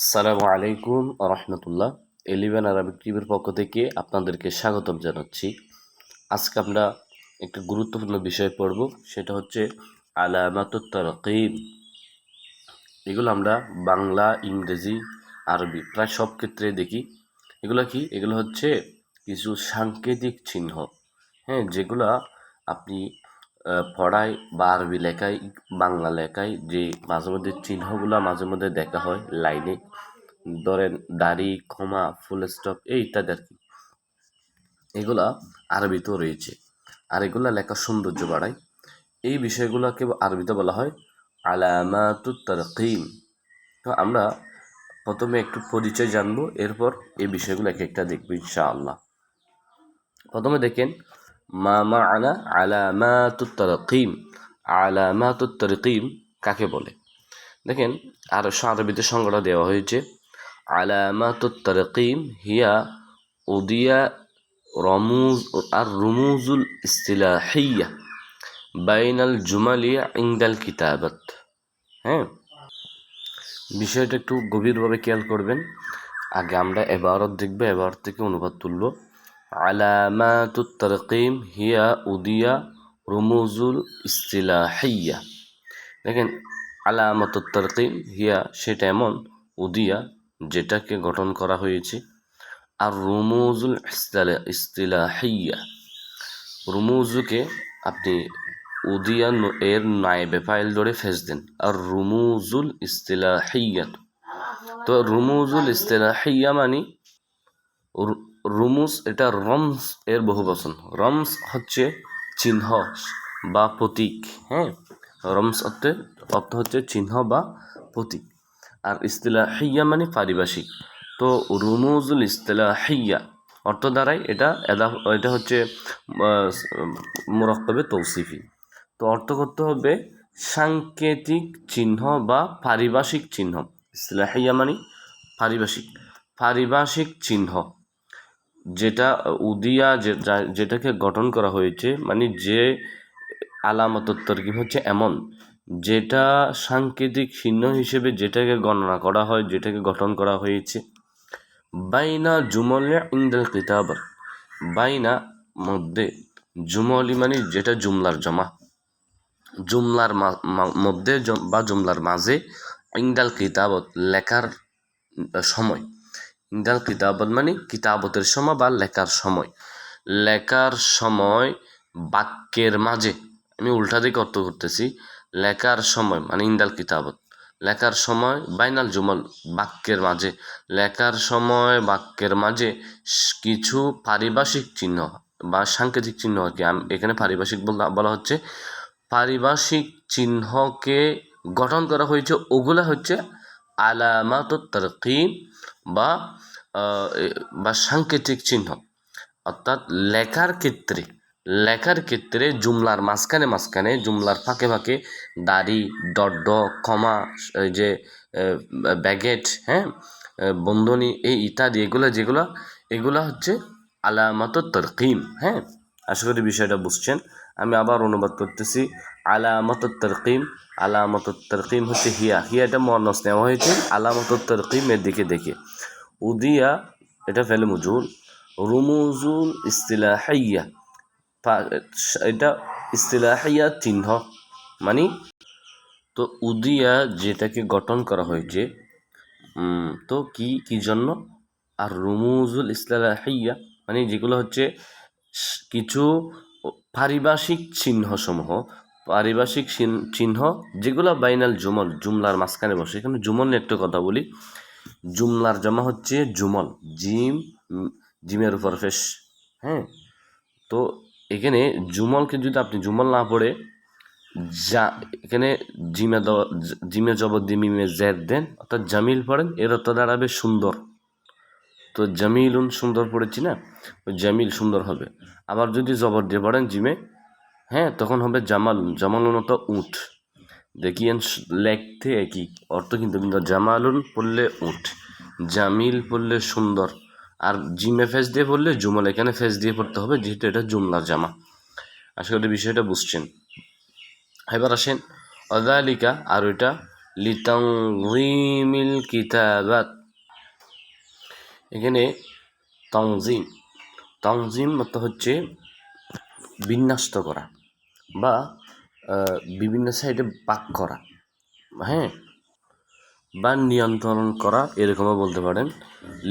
আসসালামু আলাইকুম রহমতুল্লাহ। Eleven Arabic টিভির পক্ষ থেকে আপনাদেরকে স্বাগতম জানাচ্ছি। আজকে আমরা একটা গুরুত্বপূর্ণ বিষয় পড়ব, সেটা হচ্ছে আলামাত তরকিব। এগুলো আমরা বাংলা, ইংরেজি, আরবি প্রায় সব ক্ষেত্রে দেখি। এগুলো কি? এগুলো হচ্ছে কিছু সাংকেতিক চিহ্ন। হ্যাঁ যেগুলো আপনি পড়ায় বা আরবি লেখায়, বাংলা লেখায় যে মাঝে মধ্যে চিহ্নগুলো মাঝে মধ্যে দেখা হয়, লাইনে ধরেন দাড়ি, ক্ষমা ফুল স্টপ এই ইত্যাদি আর কি। এগুলা আরবিতেও রয়েছে। আর এগুলা লেখার সৌন্দর্য বাড়ায়। এই বিষয়গুলোকে আরবিতে বলা হয় আলামাতুত তারকিম। তো আমরা প্রথমে একটু পরিচয় জানব, এরপর এই বিষয়গুলো এক একটা দেখব ইনশাআল্লাহ। প্রথমে দেখেন মা মা আনা আলামাতুত তারকিম। আলামাতুত তারকিম কাকে বলে? দেখেন, আর আরবিতে সংজ্ঞাটা দেওয়া হয়েছে আলামাতুত তারকিম হিয়া উদিয়া রমুজ আর রুমুজুল ইস্তিলা ইস্তিলাহিয়া বাইনাল জুমালিয়া ইংদাল কিতাবাত। হ্যাঁ? বিষয়টা একটু গভীরভাবে খেয়াল করবেন। আগে আমরা এবারত দেখব এবার থেকে অনুবাদ তুলব। তারকিম হিয়া উদিয়া রুমুজুল ইস্তিলাহিয়া দেখেন আলামাতুত তারকিম হিয়া সেটা এমন উদিয়া যেটাকে গঠন করা হয়েছে। আর রুমুজুল ইস্তিলা ইস্তিলাহিয়া রুমুজুকে আপনি উদিয়া এর নায়েবে ফাইল ধরে ফেস দেন। আর রুমুজুল ইস্তিলাহিয়া তো রুমুজুল ইস্তিলাহিয়া মানে রু- রুমুজ এটা রমস এর বহু বচন। রমস হচ্ছে চিহ্ন বা প্রতীক হ্যাঁ? রমস অর্থে, অর্থ হচ্ছে চিহ্ন বা প্রতীক। আর ইস্তিলাহিয়া মানে পারিভাষিক। তো রুমুজুল ইস্তিলাহিয়া অর্থ দ্বারাই এটা এদা, এটা হচ্ছে মুরক্কবে তৌসিফি। তো অর্থ করতে হবে সাংকেতিক চিহ্ন বা পারিভাষিক চিহ্ন। ইস্তিলাহিয়া মানে পারিভাষিক। পারিভাষিক চিহ্ন। যেটা, উদিয়া যেটাকে গঠন করা হয়েছে মানে যে আলামত তরকিব হচ্ছে এমন, যেটা সাংকেতিক চিহ্ন হিসেবে যেটাকে গণনা করা হয়, যেটাকে গঠন করা হয়েছে। বাইনা জুমলে ইন্দাল কিতাবর বাইনা মধ্যে, জুমলি মানে যেটা জুমলার জমা। জুমলার মধ্যে বা জুমলার মাঝে ইন্দাল কিতাবত লেখার, সময়। ইন্দাল কিতাবত মানে কিতাবতের সময় বা লেখার সময়। লেখার সময় বাক্যের মাঝে, আমি উল্টা দিকে অর্থ করতেছি, লেখার সময় মানে ইন্দাল কিতাবত। লেখার সময় বাইনাল জুমল, বাক্যের মাঝে। লেখার সময় বাক্যের মাঝে কিছু পারিভাষিক চিহ্ন বা সাংকেতিক চিহ্ন আর কি এখানে পারিভাষিক বলা হচ্ছে, পারিভাষিক চিহ্নকে গঠন করা হয়েছে, ওগুলা হচ্ছে আলামাত তরকিম বা বা সাংকেতিক চিহ্ন। অর্থাৎ লেখার ক্ষেত্রে লেখার ক্ষেত্রে জুমলার মাঝখানে মাঝখানে, জুমলার ফাঁকে ফাঁকে দাড়ি ডড কমা, এই যে ব্যাগেট হ্যাঁ বন্ধনী, এই ইত্যাদি, এগুলো যেগুলো, এগুলো হচ্ছে আলামাত তরকিম হ্যাঁ। আশা করি বিষয়টা বুঝছেন। আমি আবার অনুবাদ করতেছি আলামত তরকিম আলামত তরকিম হচ্ছে হিয়া। হিয়াটা মনস নেওয়া হয়েছে আলামত তরকিমের দিকে দেখে। উদিয়া, এটা ফেলে মুজুল রুমুজুল ইস্তিলাহিয়া, পা- এটা ইস্তিলাহিয়া চিহ্ন। মানে তো উদিয়া যেটাকে গঠন করা হয়েছে তো কি কি জন্য? আর রুমুজুল ইসলাহিয়া মানে যেগুলো হচ্ছে কিছু পারিভাষিক চিহ্নসমূহ, পারিভাষিক চিহ্ন যেগুলো বাইনাল জুমল, জুমলার মাঝখানে বসে, এখানে জুমল নিয়ে একটা কথা বলি। জুমলার জমা হচ্ছে জুমল, জিম জিমের উপর ফেস হ্যাঁ? তো এখানে জুমলকে যদি আপনি জুমল না পড়ে, যা, এখানে জিমে জিমে জবর মিমে জেদ দেন, অর্থাৎ জামিল পড়েন, এর অর্থ দাঁড়াবে সুন্দর। তো জামিলুন সুন্দর পড়েছি না? ওই জামিল সুন্দর হবে। আবার যদি জবর দিয়ে পড়েন জিমে হ্যাঁ তখন হবে জামালুন। জামালুন অর্থ উঠ। দেখিয়েন লেখতে একই। অর্থ কিন্তু কিন্তু জামালুন পড়লে উঠ, জামিল পড়লে সুন্দর, আর জিমে ফেস দিয়ে পড়লে জুমাল। এখানে ফেস দিয়ে পড়তে হবে, যেহেতু এটা জুমলার জামা। আশা করি বিষয়টা বুঝছেন। এবার আসেন, অদালিকা, আর ওইটা লিতাংজিমিল কিতাবাত এখানে তংজিম তংজিম মতো হচ্ছে বিন্যস্ত করা বা বিভিন্ন সাইডে পাক করা হ্যাঁ? বা নিয়ন্ত্রণ করা, এরকমও বলতে পারেন।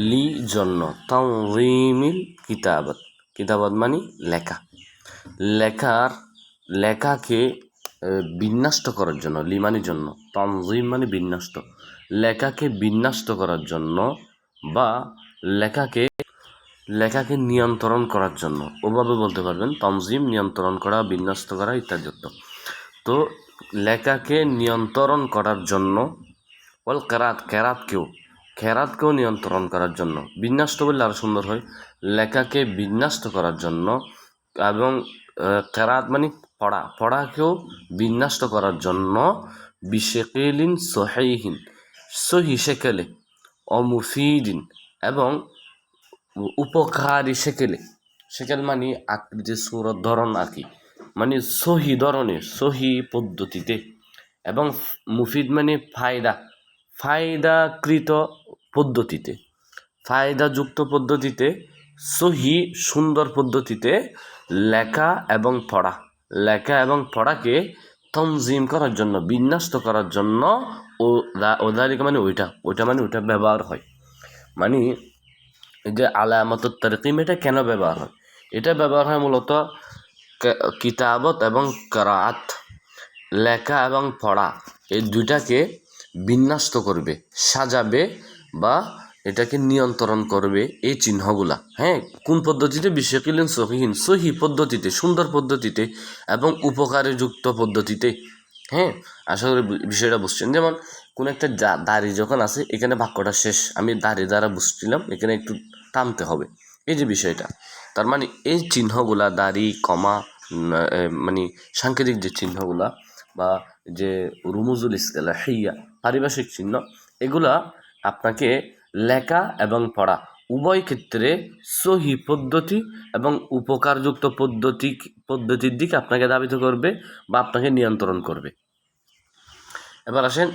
লি জন্য তংজিমিল কিতাবাত কিতাবাত মানে লেখা। লেখার, লেখাকে বিন্যাস্ত করার জন্য লিমানির জন্য তনজিম মানে বিন্যাস্ত। লেখাকে বিন্যাস্ত করার জন্য বা লেখাকে লেখাকে নিয়ন্ত্রণ করার জন্য, ওভাবে বলতে পারবেন তনজিম নিয়ন্ত্রণ করা, বিন্যস্ত করা ইত্যাদি তো লেখাকে নিয়ন্ত্রণ করার জন্য, বল কেরাত, কেরাতকেও কেরাতকেও নিয়ন্ত্রণ করার জন্য। বিন্যাস্ত বললে আরও সুন্দর হয়। লেখাকে বিন্যাস্ত করার জন্য এবং কেরাত মানে পড়া। পড়াকেও বিন্যাস্ত করার জন্য বিশেকেলিন সহিহীন, সহি সেকেলে, অমুফিদিন এবং উপকারী সেকেলে। সেকেল মানে আকৃতি সুরত ধরন আঁকি মানে সহি ধরনের, সহি পদ্ধতিতে। এবং মুফিদ মানে ফায়দা, ফায়দাকৃত পদ্ধতিতে। ফায়দাযুক্ত পদ্ধতিতে, সহি সুন্দর পদ্ধতিতে লেখা এবং পড়া। লেখা এবং পড়াকে তনজিম করার জন্য, বিন্যস্ত করার জন্য ও মানে ওইটা ওইটা মানে ওইটা ব্যবহার হয়। মানে যে আলামত তরকিম, এটা কেন ব্যবহার হয়? এটা ব্যবহার হয় মূলত কিতাবত এবং করাত লেখা এবং পড়া, এই দুইটাকে বিন্যস্ত করবে, সাজাবে বা এটাকে নিয়ন্ত্রণ করবে এই চিহ্নগুলা। হ্যাঁ কোন পদ্ধতিতে? বিশ্বকিলেন সহিহীন, সহি পদ্ধতিতে, সুন্দর পদ্ধতিতে এবং উপকারে যুক্ত পদ্ধতিতে। হ্যাঁ আশা করি বিষয়টা বুঝছেন। যেমন কোন একটা দাড়ি যখন আছে, এখানে বাক্যটা শেষ। আমি দাড়ি দ্বারা বুঝছিলাম, এখানে একটু টানতে হবে। এই যে বিষয়টা। তার মানে এই চিহ্নগুলা দাড়ি, কমা মানে সাংকেতিক যে চিহ্নগুলা বা যে রুমুজুল ইসকালা হেইয়া পারিভাষিক চিহ্ন, এগুলা আপনাকে লেখা এবং পড়া উভয় ক্ষেত্রে সহি পদ্ধতি এবং উপকারযুক্ত পদ্ধতি, পদ্ধতির দিকে আপনাকে ধাবিত করবে বা আপনাকে নিয়ন্ত্রণ করবে। এবার আসেন,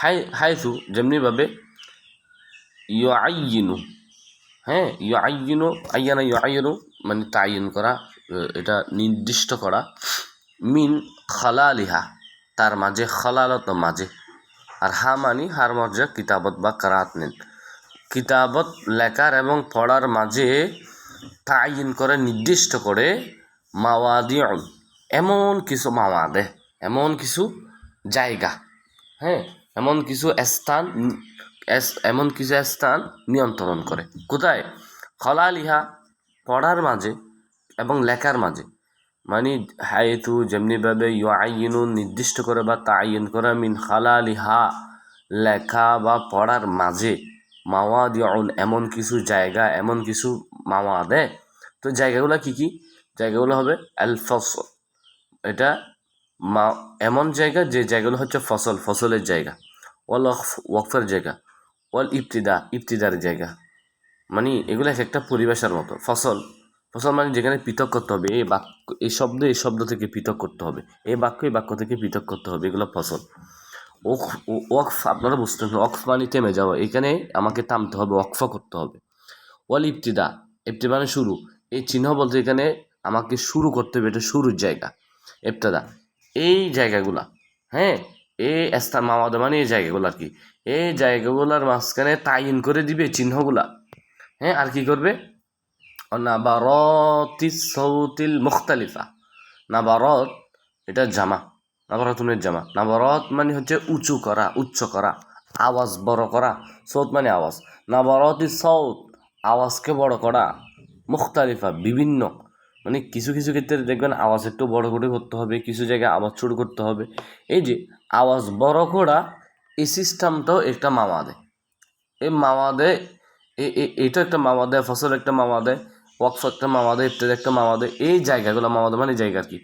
হাই হাইথু যেমনিভাবে ইয়ু হ্যাঁ ইউ আইয়িনু আইয়ানা ইউ আইয়িনু মানে তাইন করা এটা নির্দিষ্ট করা, মিন খালালিহা, তার মাঝে, খালালত মাঝে। আর হা মানি, হার মর্যা কিতাবত বা কারাত নেন। কিতাবত লেখার এবং পড়ার মাঝে তাইন করে, নির্দিষ্ট করে, মাওয়াদিউন, এমন কিছু মাওয়াদে, এমন কিছু জায়গা হ্যাঁ এমন কিছু স্থান এমন কিছু স্থান নিয়ন্ত্রণ করে। কোথায়? খলালিহা পড়ার মাঝে এবং লেখার মাঝে। মানে হাইতু যেমনিভাবে ইউআইনু নির্দিষ্ট করে বা তা তাইন করা মিন খালালিহা লেখা বা পড়ার মাঝে। মাওয়া মাওয়াদিউন এমন কিছু জায়গা, এমন কিছু মাওয়া দেয় তো জায়গাগুলো কি কি? জায়গাগুলো হবে আল ফসল এটা মা, এমন জায়গা যে জায়গাগুলো হচ্ছে ফসল, ফসলের জায়গা। ওয়াল ওয়াকফ ওয়াকফের জায়গা। ওয়াল ইবতিদা, ইবতিদার জায়গা। মানে এগুলো এক একটা পরিবেশের মতো। ফসল ফসল মানে যেখানে পৃথক করতে হবে, এই বাক্য, এই শব্দ এই শব্দ থেকে পৃথক করতে হবে। এই বাক্য এই বাক্য থেকে পৃথক করতে হবে, এগুলো ফসল। ওখ ওয়াকফ আপনারা বুঝতে ওয়াকফ মানে থেমে যাওয়া। এখানে আমাকে থামতে হবে ওয়াকফ করতে হবে। ওয়াল ইবতিদা ইবতিদা মানে শুরু। এই চিহ্ন বলতে এখানে আমাকে শুরু করতে হবে, এটা শুরুর জায়গা। ইবতিদা, এই জায়গাগুলা হ্যাঁ? এই স্থান মামাদা মানে এই জায়গাগুলো আর কি। এই জায়গাগুলোর মাঝখানে তাইন করে দিবে চিহ্নগুলা। হ্যাঁ আর কি করবে? নাবারতি সৌতিল মুখতালিফা। নাবারত, এটা জামা। নাবারতুনের জামা। নাবারত মানে হচ্ছে উঁচু করা, উচ্চ করা, আওয়াজ বড় করা সৌত মানে আওয়াজ। নাবারতি সৌত আওয়াজকে বড় করা, মুখতালিফা, বিভিন্ন। মানে কিছু কিছু ক্ষেত্রে দেখবেন আওয়াজ একটু বড় করে করতে হবে, কিছু জায়গায় আওয়াজ ছোট করতে হবে। এই যে, আওয়াজ বড় করা এই সিস্টেমটাও একটা মামা দেয় এই মামাদে এ- এ- এটা একটা মামা দেয় ফসল একটা মামা দেয় ওয়াকফ একটা মামা দেয় ইত্যাদি একটা মামা দেয় এই জায়গাগুলো মামাদে মানে জায়গা আর কি?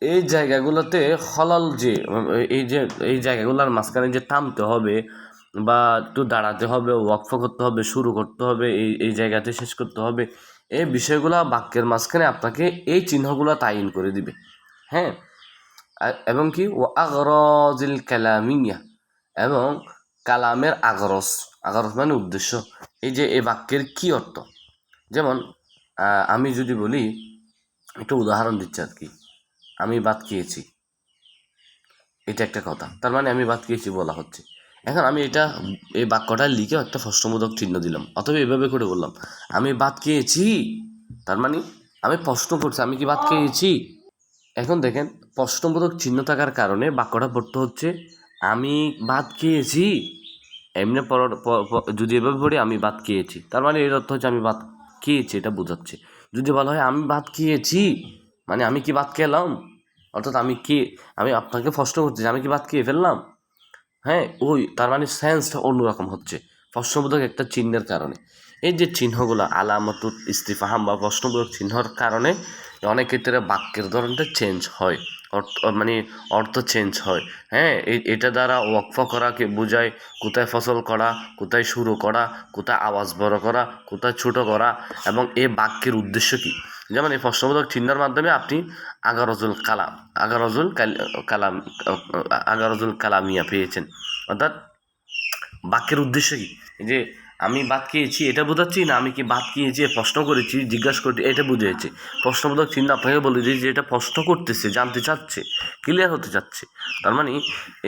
এই জায়গাগুলোতে হলাল যে, এই যে, এই জায়গাগুলোর মাঝখানে যে থামতে হবে বা একটু দাঁড়াতে হবে, ওয়াকফ করতে হবে, শুরু করতে হবে, এই এই জায়গাতে শেষ করতে হবে, এই বিষয়গুলো বাক্যের মাঝখানে আপনাকে এই চিহ্নগুলো তাইন করে দিবে। হ্যাঁ? এবং কি? ও আগরজিল কালামিয়া। এবং কালামের আগরস। আগরস মানে উদ্দেশ্য। এই যে এই বাক্যের কি অর্থ? যেমন আমি যদি বলি, একটা উদাহরণ দিচ্ছি আর কি। আমি ভাত খেয়েছি। এটা একটা কথা। তার মানে আমি ভাত খেয়েছি বলা হচ্ছে। এখন আমি এটা, এই বাক্যটা লিখে একটা প্রশ্নবোধক চিহ্ন দিলাম। অথবা এভাবে করে বললাম, আমি ভাত খেয়েছি? তার মানে আমি প্রশ্ন করছি, আমি কি ভাত খেয়েছি? এখন দেখেন, প্রশ্নবোধক চিহ্ন থাকার কারণে বাক্যটা পড়তে হচ্ছে আমি ভাত খেয়েছি, এমনি পর- যদি এভাবে পড়ি আমি ভাত খেয়েছি। তার মানে এর অর্থ হচ্ছে আমি ভাত খেয়েছি, এটা বোঝাচ্ছে। যদি বলা হয় আমি ভাত খেয়েছি মানে আমি কি ভাত খেলাম? অর্থাৎ আমি কি, আমি আপনাকে প্রশ্ন করছি আমি কি ভাত খেয়ে ফেললাম? হ্যাঁ ওই, তার মানে সেন্সটা অন্যরকম হচ্ছে, প্রশ্নবোধক একটা চিহ্নের কারণে। এই যে চিহ্নগুলো আলামত ইস্তিফাহাম বা প্রশ্নবোধক চিহ্নর কারণে অনেক ক্ষেত্রে বাক্যের ধরনটা চেঞ্জ হয়। অর্থ মানে অর্থ চেঞ্জ হয়। হ্যাঁ এটা দ্বারা ওয়াকফ করাকে বোঝায়, কোথায় ফসল করা, কোথায় শুরু করা, কোথায় আওয়াজ বড় করা, কোথায় ছোট করা এবং এ বাক্যের উদ্দেশ্য কী? যেমন এই প্রশ্নবোধক চিহ্নের মাধ্যমে আপনি আগারজুল কালাম, আগারজুল কাল- কালাম, আগারজুল কালামিয়া পেয়েছেন। অর্থাৎ বাক্যের উদ্দেশ্য কী? যে আমি বাদ খেয়েছি, এটা বোঝাচ্ছি না, আমি কি বাদ খেয়েছি, প্রশ্ন করেছি, জিজ্ঞাসা করছি, এটা বুঝেছি প্রশ্নবোধক চিন্তা আপনাকে বলে দিয়েছি যে এটা প্রশ্ন করতেছে, জানতে চাচ্ছে ক্লিয়ার হতে চাচ্ছে। তার মানে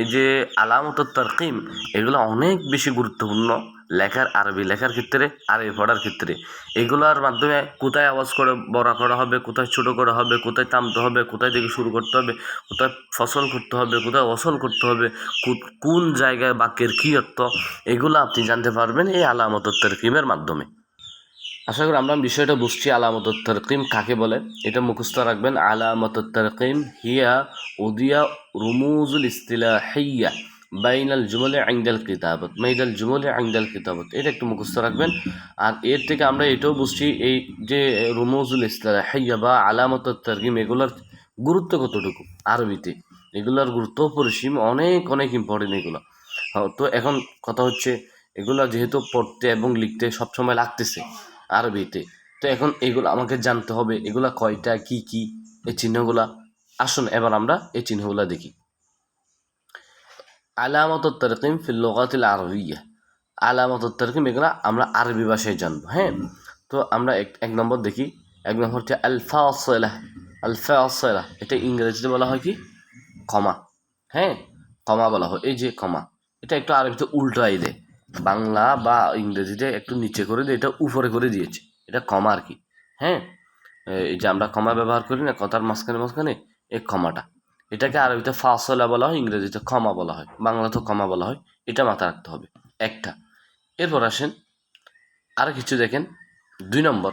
এই যে আলামত তারকিম, এগুলো অনেক বেশি গুরুত্বপূর্ণ। লেখার আরবি, লেখার ক্ষেত্রে, আরবি পড়ার ক্ষেত্রে। এগুলোর মাধ্যমে কোথায় আওয়াজ করে বড় করা হবে, কোথায় ছোট করা হবে, কোথায় থামতে হবে, কোথায় থেকে শুরু করতে হবে, কোথায় ফসল করতে হবে, কোথায় অসল করতে হবে কোন জায়গায় বাক্যের কী অর্থ, এগুলো আপনি জানতে পারবেন এই আলামত তরকিমের মাধ্যমে। আশা করি আমরা বিষয়টা বুঝছি, আলামত তরকিম কাকে বলে? এটা মুখস্থ রাখবেন, আলামত তরকিম হিয়া উদিয়া রুমুজুল ইস্তিলা ইস্তিলাহিয়া। বাইনাল জুমলে আইন্দাল কিতাবত মাইদাল জুমলে আইন্দাল কিতাবত। এটা একটু মুখস্থ রাখবেন। আর এর থেকে আমরা এটাও বুঝছি এই যে রুমুজুল ইস্তিলাহিয়া বা আলামত তরকিম এগুলোর গুরুত্ব কতটুকু? আরবিতে। এগুলোর গুরুত্ব পরিসীম অনেক অনেক ইম্পর্টেন্ট এগুলো। হ্যাঁ, তো এখন কথা হচ্ছে এগুলো যেহেতু পড়তে এবং লিখতে সবসময় লাগতেছে আরবিতে তো এখন এগুলো আমাকে জানতে হবে এগুলা কয়টা কি কি এই চিহ্নগুলা। আসুন এবার আমরা এই চিহ্নগুলা দেখি। আলামত তরকিম ফিল লোকাতিল আরবিয়া আলামত তরকিম এগুলা আমরা আরবি ভাষায় জানব হ্যাঁ? তো আমরা এক এক নম্বর দেখি, এক নম্বর হচ্ছে আলফা অসলা আলফা অসলা এটা ইংরেজিতে বলা হয় কি? কমা হ্যাঁ? কমা বলা হয়, এই যে কমা এটা একটু আরবিতে উল্টাই দেয়। বাংলা বা ইংরেজিতে একটু নিচে করে দিয়ে এটা উপরে করে দিয়েছে। এটা কমা আর কি হ্যাঁ? এই যে আমরা কমা ব্যবহার করি না, কথার মাঝখানে মাঝখানে এই কমাটা এটাকে আরবিতে ফাসলা বলা হয়, ইংরেজিতে ক্ষমা বলা হয় বাংলাতে ক্ষমা বলা হয়, এটা মাথায় রাখতে হবে। একটা, এরপর আসেন আর কিছু দেখেন, দুই নম্বর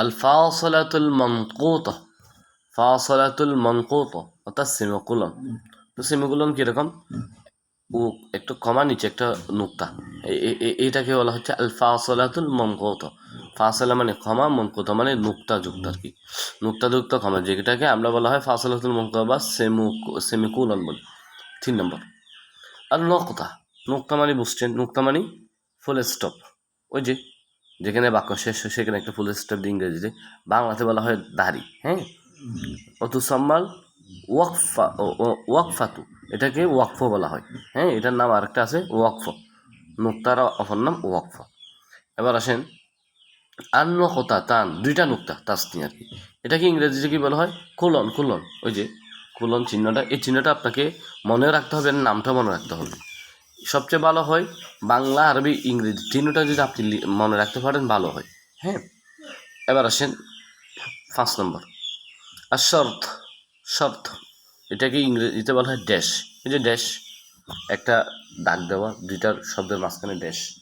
আল ফাসলাতুল মনকুত ফাসলাতুল মনকুত, অর্থাৎ সেমিকুলন। তো সেমিকুলন কীরকম ও একটু কমা, নিচে একটা নুক্তা। এটাকে বলা হচ্ছে আল ফাসলাতুল মনকুত। ফাসলা মানে ক্ষমা মনকুত মানে নুক্তা যুক্ত আর কি। নুক্তা যুক্ত ক্ষমা, যেটাকে আমরা বলা হয় ফাসলাতুল মনকুত বা সেমু, সেমিকুলন বলি। তিন নম্বর। আর নকতা, নুক্তা মানে বুঝছেন, নুক্তা মানে ফুল স্টপ ওই যে, যেখানে বাক্য শেষ হয়, সেখানে একটা ফুল স্টপ দিয়ে ইংরেজিতে বাংলাতে বলা হয় দাড়ি হ্যাঁ? অতু সম্মাল ওয়াকফা ওয়াকফাতু, এটাকে ওয়াকফ বলা হয় হ্যাঁ? এটার নাম আরেকটা আছে ওয়াকফ। নুক্তার অপর নাম ওয়াকফ। এবার আসেন আন্ন কথা তান দুইটা নুক্তা তাসনি আর কি। এটাকে ইংরেজিতে কি বলা হয়? Colon colon. ওই যে কুলন চিহ্নটা, এই চিহ্নটা আপনাকে মনে রাখতে হবে নামটা মনে রাখতে হবে। সবচেয়ে ভালো হয় বাংলা, আরবি, ইংরেজি। চিহ্নটা যদি আপনি মনে রাখতে পারেন, ভালো হয়। হ্যাঁ? এবার আসেন পাঁচ নম্বর। আর শর্ত শর্ত। এটাকে ইংরেজিতে বলা হয় ড্যাশ। এই যে ড্যাশ, একটা দাগ দেওয়া, দুইটার শব্দের মাঝখানে ড্যাশ।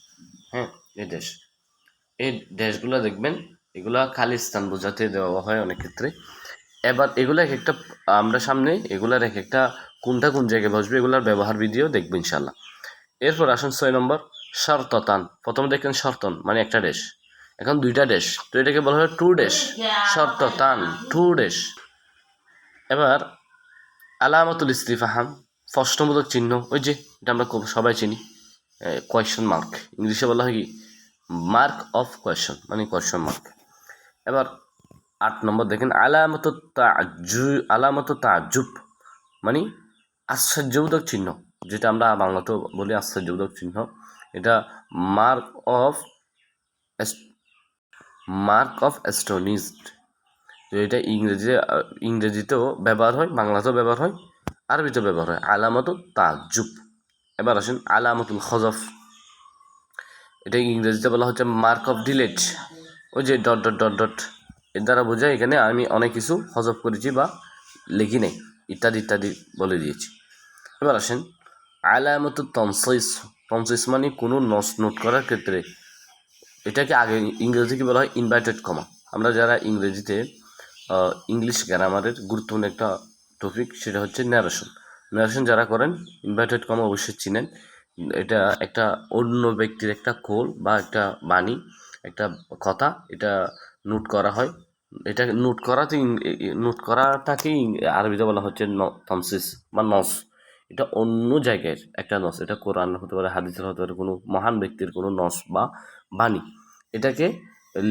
হ্যাঁ? এই ড্যাশ। এই ড্যাশগুলো দেখবেন, এগুলা খালি স্থান বোঝাতে দেওয়া হয় অনেক ক্ষেত্রে। এবার এগুলো এক একটা, আমরা সামনে এগুলার এক একটা কোনটা কোন জায়গায় বসবে, এগুলার ব্যবহার বিধিও দেখব ইনশাল্লাহ এরপর আসুন ছয় নম্বর, শর্ততান। প্রথমে দেখেন শর্তন মানে একটা ড্যাশ এখন দুইটা ড্যাশ তো এটাকে বলা হয় টু ড্যাশ শর্ততান টু ড্যাশ এবার আলামতুল ইস্তিফাহাম প্রশ্নবোধক চিহ্ন, ওই যে এটা আমরা সবাই চিনি কোয়েশন মার্ক ইংলিশে বলা হয় কি? মার্ক অফ কোয়েশন মানে কোয়েশন মার্ক এবার আট নম্বর দেখেন, আলামত তাজু, আলামত তাজুব মানে আশ্চর্যবোধক চিহ্ন, যেটা আমরা বাংলাতেও বলি আশ্চর্যবোধক চিহ্ন। এটা মার্ক অফ মার্ক অফ অ্যাস্ট্রোনিস্ট এটা ইংরেজি ইংরেজিতেও ব্যবহার হয়, বাংলাতেও ব্যবহার হয়, আরবিতেও ব্যবহার হয়, আলামত তাজুব। এবার আসেন, আলামতুল খজফ। এটা ইংরেজিতে বলা হচ্ছে মার্ক অফ ডিলেট ওই যে ডট ডট ডট ডট এর দ্বারা বোঝায় এখানে আমি অনেক কিছু হজব করেছি বা লিখি নেই। ইত্যাদি ইত্যাদি বলে দিয়েছি। এবার আসেন, আলামত তনসিস। তনসিস মানে কোনো নস নোট করার ক্ষেত্রে এটাকে আগে ইংরেজি কি বলা হয়? ইনভাইটেড কমা আমরা যারা ইংরেজিতে ইংলিশ গ্রামারের গুরুত্বপূর্ণ একটা টপিক সেটা হচ্ছে ন্যারেশন ন্যারেশন যারা করেন ইনভাইটেড কমা অবশ্যই চিনেন। এটা একটা অন্য ব্যক্তির একটা কোল বা একটা বাণী, একটা কথা, এটা নোট করা হয়। এটা নোট করাতে নোট করাটাকেই আরবিতে বলা হচ্ছে তমসিস বা নস। এটা অন্য জায়গায় একটা নস। এটা কোরআন হতে পারে, হাদিসের হতে পারে, কোনো মহান ব্যক্তির কোনো নস বা বাণী। এটাকে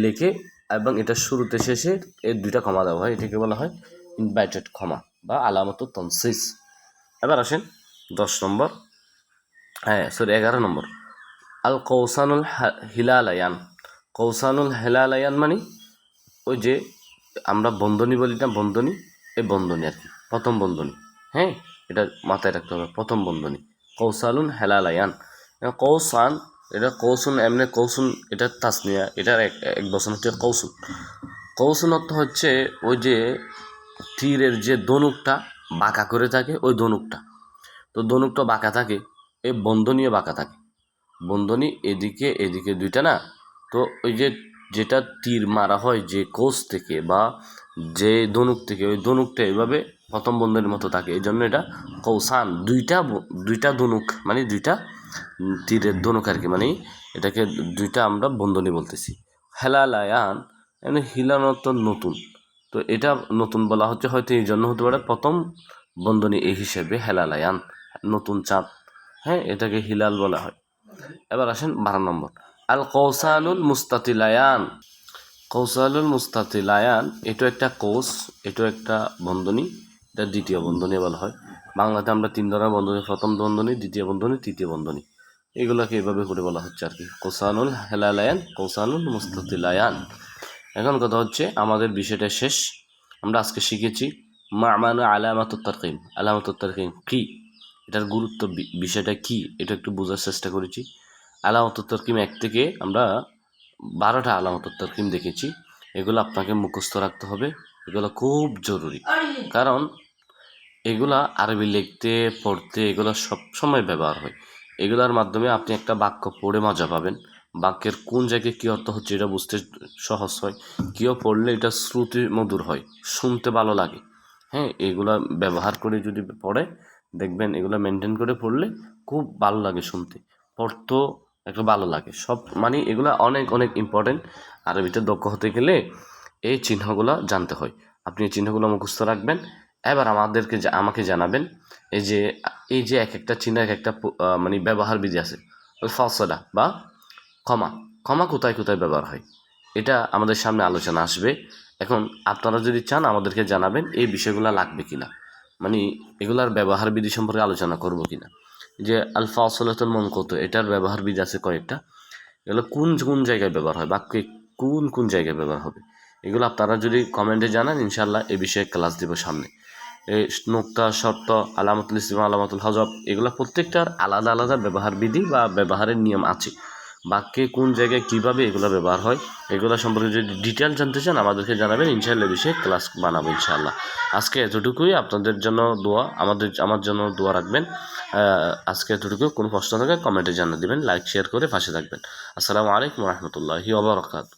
লেখে এবং এটা শুরুতে শেষে এর দুইটা ক্ষমা দেওয়া হয়। এটাকে বলা হয় ইনভাইটেড ক্ষমা বা আলামত তনসিস এবার আসেন দশ নম্বর। হ্যাঁ সরি, এগারো নম্বর। আল কৌসানুল হিলালায়ান। কৌসানুল হেলালায়ান মানে ওই যে আমরা বন্ধনী বলি না, বন্ধনী? এই বন্ধনী আর কি, প্রথম বন্ধনী। হ্যাঁ এটা মাথায় রাখতে হবে, প্রথম বন্ধনী। কৌসালুন হেলালায়ান। কৌসান, এটা কৌসুন এমনি কৌসুন, এটা তাসনিয়া, এটার এক এক বছর হচ্ছে কৌসুন। কৌসুন অর্থ হচ্ছে ওই যে তীরের যে দনুকটা বাঁকা করে থাকে, ওই দনুকটা। তো দনুকটা বাঁকা থাকে এই বন্ধনীয় বাঁকা থাকে। বন্ধনী এদিকে এদিকে দুইটা না? তো ওই যে যেটা তীর মারা হয় যে কোষ থেকে বা যে ধনুক থেকে, ওই ধনুকটা এভাবে প্রথম বন্ধনের মতো থাকে। এই জন্য এটা কৌসান দুইটা দুইটা ধনুক মানে দুইটা তীরের ধনুক আর কি মানে এটাকে দুইটা আমরা বন্ধনী বলতেছি। হেলালায়ান মানে হিলানত নতুন। তো এটা নতুন বলা হচ্ছে, হয়তো এই জন্য হতে পারে প্রথম বন্ধনী এই হিসেবে হেলালায়ান, নতুন চাঁদ। হ্যাঁ এটাকে হিলাল বলা হয়। এবার আসেন বারো নম্বর। আল কৌসালুল মুস্তাতিলায়ান। কৌসালুল মুস্তাতিলায়ান, এটা একটা কোষ, এটা একটা বন্ধনী, এটা দ্বিতীয় বন্ধনী বলা হয়। বাংলাতে আমরা তিন ধরনের বন্ধনী, প্রথম বন্ধনী, দ্বিতীয় বন্ধনী, তৃতীয় বন্ধনী। এগুলোকে এভাবে করে বলা হচ্ছে আর কি। কোসানুল হেলালায়ান কৌসানুল মুস্তাতিলায়ান। এখন কথা হচ্ছে, আমাদের বিষয়টা শেষ। আমরা আজকে শিখেছি মামানু আলামাত তারকিম আলামাত তারকিম কী? এটার গুরুত্ব বিষয়টা কি, এটা একটু বোঝার চেষ্টা করেছি। আলামত তরকিম এক থেকে আমরা বারোটা আলামত তরকিম দেখেছি। এগুলো আপনাকে মুখস্থ রাখতে হবে, এগুলো খুব জরুরি। কারণ এগুলা আরবি লিখতে, পড়তে এগুলো সব সময় ব্যবহার হয়। এগুলোর মাধ্যমে আপনি একটা বাক্য পড়ে মজা পাবেন। বাক্যের কোন জায়গায় কী অর্থ হচ্ছে এটা বুঝতে সহজ হয়। কেউ পড়লে এটা শ্রুতি মধুর হয়, শুনতে ভালো লাগে। হ্যাঁ এগুলা ব্যবহার করে যদি পড়ে দেখবেন এগুলো মেনটেন করে পড়লে খুব ভালো লাগে শুনতে। পড়তেও একটু ভালো লাগে। সব মানে এগুলো অনেক অনেক ইম্পর্টেন্ট আরবিতে দক্ষ হতে গেলে এই চিহ্নগুলো জানতে হয়। আপনি এই চিহ্নগুলো মুখস্থ রাখবেন। এবার আমাদেরকে আমাকে জানাবেন এই যে এই যে এক একটা চিহ্ন, এক একটা মানে ব্যবহার বিধি আছে। ফসলা বা ক্ষমা। ক্ষমা কোথায় কোথায় ব্যবহার হয়? এটা আমাদের সামনে আলোচনা আসবে। এখন আপনারা যদি চান আমাদেরকে জানাবেন এই বিষয়গুলো লাগবে কিনা। মানে এগুলার ব্যবহার বিধি সম্পর্কে আলোচনা করব কিনা? যে আলফা আসলাতুল মনকত, এটার ব্যবহার বিধি আছে কয়েকটা। এগুলো কোন কোন জায়গায় ব্যবহার হয়? বাক্যে কোন কোন জায়গায় ব্যবহার হবে? এগুলো আপনারা যদি কমেন্টে জানান ইনশাল্লাহ এ বিষয়ে ক্লাস দিব সামনে। এই নোক্তা, শর্ত, আলামতুল ইসলাম, আলামতুল হজব, এগুলো প্রত্যেকটার আলাদা আলাদা ব্যবহার বিধি বা ব্যবহারের নিয়ম আছে। বাক্যে কোন জায়গায় কীভাবে এগুলো ব্যবহার হয়, এগুলো সম্পর্কে যদি ডিটেল জানতে চান, আমাদেরকে জানাবেন ইনশাল্লাহ বিষয়ে ক্লাস বানাবো ইনশাল্লাহ আজকে এতটুকুই, আপনাদের জন্য দোয়া, আমাদের, আমার জন্য দোয়া রাখবেন। আজকে এতটুকু, কোনো প্রশ্ন থাকে কমেন্টে জানিয়ে দেবেন লাইক শেয়ার করে পাশে থাকবেন। আসসালামু আলাইকুম রহমতুল্লাহি ওবরাকাতু